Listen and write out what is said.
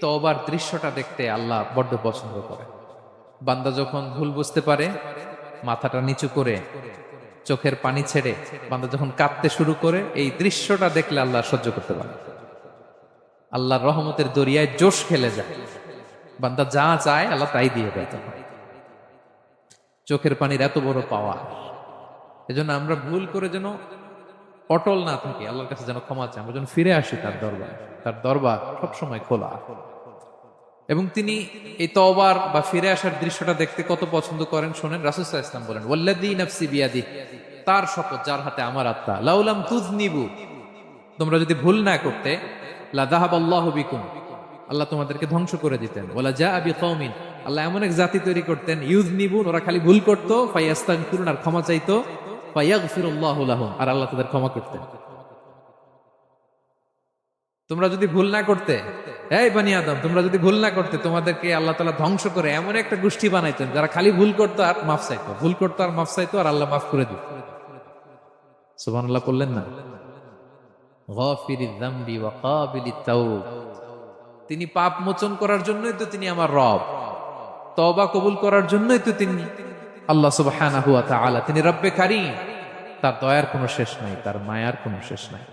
তওবার দৃশ্যটা দেখতে আল্লাহ বড্ড পছন্দ করে। বান্দা যখন ভুল বুঝতে পারে, মাথাটা নিচু করে, চোখের পানি ছেড়ে বান্দা যখন কাঁদতে শুরু করে, এই দৃশ্যটা দেখলে আল্লাহ সহ্য করতে পারে। আল্লাহর রহমতের দরিয়ায় জোশ খেলে যায়। বান্দা যা চায় আল্লাহ তাই দিয়ে দেয় তখন। চোখের পানির এত বড় পাওয়া এজন্য আমরা ভুল করে যেন অটল না থাকি, আল্লাহর কাছে যেন ক্ষমা চাই আমরা যেন ফিরে আসি তার দরবার তার দরবার সবসময় খোলা। এবং তিনি এই তওবার বা ফিরে আসার দৃশ্যটা দেখতে কত পছন্দ করেন, শোনেন রাসুসাহ ইসলাম বলেন ওয়াল্লাদি নাফসি বিয়াদি তার শপথ, যার হাতে আমার আত্মা। লাউলাম তুজনিবু তোমরা যদি ভুল না করতে লাদাহাব আল্লাহ বিকুম, আল্লাহ তোমাদেরকে ধ্বংস করে দিতেন। ওলা যা আবি কৌমিন আল্লাহ এমন এক জাতি তৈরি করতেন ইউজ নিবুন ওরা খালি ভুল করতো ফাইয়াস্তান করুন আর ক্ষমা চাইতো। আর আল্লাহ তাদের ক্ষমা করতেন। তোমরা যদি ভুল না করতে, এই বানি আদম, তোমরা যদি ভুল না করতে, তোমাদেরকে আল্লাহ তালা ধ্বংস করে এমন একটা গোষ্ঠী বানাইতেন, যারা খালি ভুল করতো আর মাফ চাইতো। ভুল করতো আর মাফ চাইতো, আর আল্লাহ মাফ করে দিত। সুবান আল্লাহ করলেন না? তিনি পাপ মোচন করার জন্যই তো তিনি আমার রব। তবা কবুল করার জন্যই তো তিনি আল্লাহ তাআলা, তিনি রব্বে কারীম। তার দয়ার কোনো শেষ নাই তার মায়ার কোনো শেষ নাই।